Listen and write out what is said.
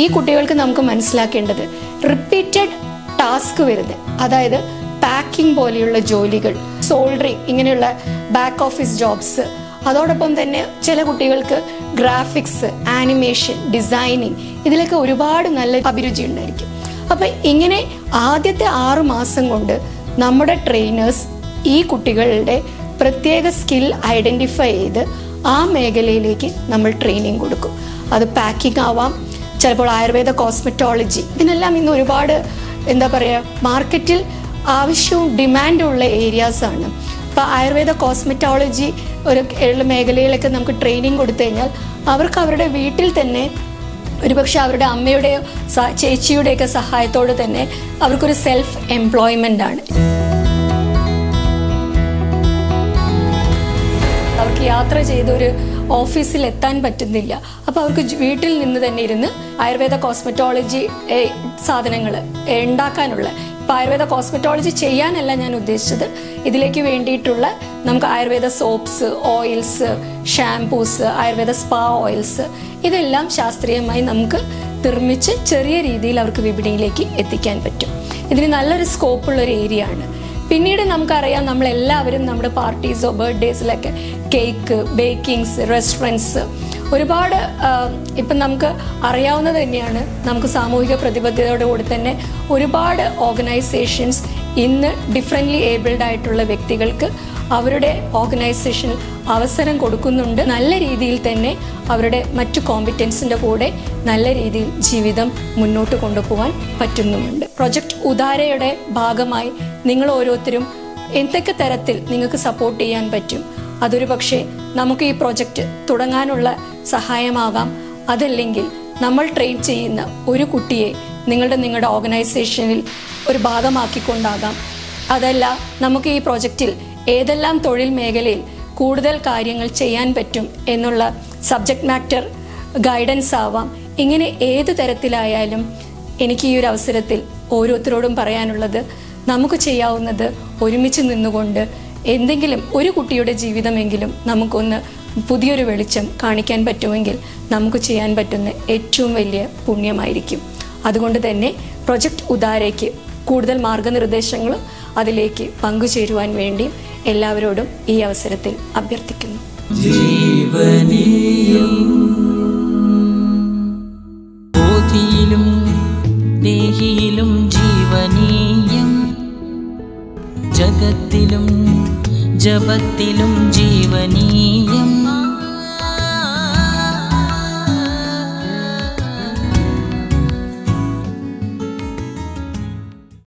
ഈ കുട്ടികൾക്ക് നമുക്ക് മനസ്സിലാക്കേണ്ടത് റിപ്പീറ്റഡ് ടാസ്ക് വരുന്നത്. അതായത് പാക്കിംഗ് പോലെയുള്ള ജോലികൾ സോൾഡറിങ് ഇങ്ങനെയുള്ള ബാക്ക് ഓഫീസ് ജോബ്സ് അതോടൊപ്പം തന്നെ ചില കുട്ടികൾക്ക് ഗ്രാഫിക്സ് ആനിമേഷൻ ഡിസൈനിങ് ഇതിലൊക്കെ ഒരുപാട് നല്ല അഭിരുചി ഉണ്ടായിരിക്കും. അപ്പം ഇങ്ങനെ ആദ്യത്തെ ആറ് മാസം കൊണ്ട് നമ്മുടെ ട്രെയിനേഴ്സ് ഈ കുട്ടികളുടെ പ്രത്യേക സ്കിൽ ഐഡന്റിഫൈ ചെയ്ത് ആ മേഖലയിലേക്ക് നമ്മൾ ട്രെയിനിങ് കൊടുക്കും. അത് പാക്കിംഗ് ആവാം ചിലപ്പോൾ ആയുർവേദ കോസ്മെറ്റോളജി ഇതിനെല്ലാം ഇന്ന് ഒരുപാട് എന്താ പറയുക മാർക്കറ്റിൽ ആവശ്യവും ഡിമാൻഡും ഉള്ള ഏരിയാസ് ആണ്. ഇപ്പോൾ ആയുർവേദ കോസ്മെറ്റോളജി ഒരു ഉള്ള മേഖലയിലൊക്കെ നമുക്ക് ട്രെയിനിങ് കൊടുത്തു കഴിഞ്ഞാൽ അവർക്ക് അവരുടെ വീട്ടിൽ തന്നെ ഒരുപക്ഷെ അവരുടെ അമ്മയുടെയോ ചേച്ചിയുടെയൊക്കെ സഹായത്തോടെ തന്നെ അവർക്കൊരു സെൽഫ് എംപ്ലോയ്മെന്റ് ആണ്. അവർക്ക് യാത്ര ചെയ്തൊരു ഓഫീസിൽ എത്താൻ പറ്റുന്നില്ല. അപ്പോൾ അവർക്ക് വീട്ടിൽ നിന്ന് തന്നെ ഇരുന്ന് ആയുർവേദ കോസ്മെറ്റോളജി സാധനങ്ങൾ ഉണ്ടാക്കാനുള്ള. ഇപ്പം ആയുർവേദ കോസ്മെറ്റോളജി ചെയ്യാനല്ല ഞാൻ ഉദ്ദേശിച്ചത്. ഇതിലേക്ക് വേണ്ടിയിട്ടുള്ള നമുക്ക് ayurveda soaps oils shampoos ayurveda spa oils ഇതെല്ലാം ശാസ്ത്രീയമായി നമുക്ക് നിർമ്മിച്ച് ചെറിയ രീതിയിൽ അവർക്ക് വിപണിയിലേക്ക് എത്തിക്കാൻ പറ്റും. ഇതിന് നല്ലൊരു സ്കോപ്പുള്ള ഒരു ഏരിയ ആണ് പിന്നീട് നമുക്കറിയാം നമ്മൾ എല്ലാവരും നമ്മുടെ പാർട്ടീസോ ബർത്ത്ഡേസിലൊക്കെ കേക്ക് ബേക്കിങ്സ് റെസ്റ്റോറന്റ്സ് ഒരുപാട് ഇപ്പം നമുക്ക് അറിയാവുന്നത് തന്നെയാണ്. നമുക്ക് സാമൂഹിക പ്രതിബദ്ധതയോടെ കൂടി തന്നെ ഒരുപാട് ഓർഗനൈസേഷൻസ് ഇന്ന് ഡിഫറെന്റ്ലി ഏബിൾഡ് ആയിട്ടുള്ള വ്യക്തികൾക്ക് അവരുടെ ഓർഗനൈസേഷൻ അവസരം കൊടുക്കുന്നുണ്ട്. നല്ല രീതിയിൽ തന്നെ അവരുടെ മറ്റു കോമ്പിറ്റൻസിന്റെ കൂടെ നല്ല രീതിയിൽ ജീവിതം മുന്നോട്ട് കൊണ്ടുപോകാൻ പറ്റുന്നുമുണ്ട്. പ്രൊജക്ട് ഉദാരയുടെ ഭാഗമായി നിങ്ങൾ ഓരോരുത്തരും എന്തൊക്കെ തരത്തിൽ നിങ്ങൾക്ക് സപ്പോർട്ട് ചെയ്യാൻ പറ്റും? അതൊരു പക്ഷേ നമുക്ക് ഈ പ്രൊജക്റ്റ് തുടങ്ങാനുള്ള സഹായമാകാം. അതല്ലെങ്കിൽ നമ്മൾ ട്രെയിൻ ചെയ്യുന്ന ഒരു കുട്ടിയെ നിങ്ങളുടെ നിങ്ങളുടെ ഓർഗനൈസേഷനിൽ ഒരു ഭാഗമാക്കിക്കൊണ്ടാകാം. അതല്ല നമുക്ക് ഈ പ്രോജക്റ്റിൽ ഏതെല്ലാം തൊഴിൽ മേഖലയിൽ കൂടുതൽ കാര്യങ്ങൾ ചെയ്യാൻ പറ്റും എന്നുള്ള സബ്ജക്ട് മാറ്റർ ഗൈഡൻസ് ആവാം. ഇങ്ങനെ ഏത് തരത്തിലായാലും എനിക്ക് ഈ ഒരു അവസരത്തിൽ ഓരോരുത്തരോടും പറയാനുള്ളത് നമുക്ക് ചെയ്യാവുന്നത് ഒരുമിച്ച് നിന്നുകൊണ്ട് എന്തെങ്കിലും ഒരു കുട്ടിയുടെ ജീവിതമെങ്കിലും നമുക്കൊന്ന് പുതിയൊരു വെളിച്ചം കാണിക്കാൻ പറ്റുമെങ്കിൽ നമുക്ക് ചെയ്യാൻ പറ്റുന്ന ഏറ്റവും വലിയ പുണ്യമായിരിക്കും. അതുകൊണ്ട് തന്നെ പ്രൊജക്ട് ഉദാരയ്ക്ക് കൂടുതൽ മാർഗനിർദ്ദേശങ്ങളും അതിലേക്ക് പങ്കുചേരുവാൻ വേണ്ടി എല്ലാവരോടും ഈ അവസരത്തിൽ അഭ്യർത്ഥിക്കുന്നു. ജീവനീയം ജഗത്തിലും ജപത്തിലും ജീവനീയം.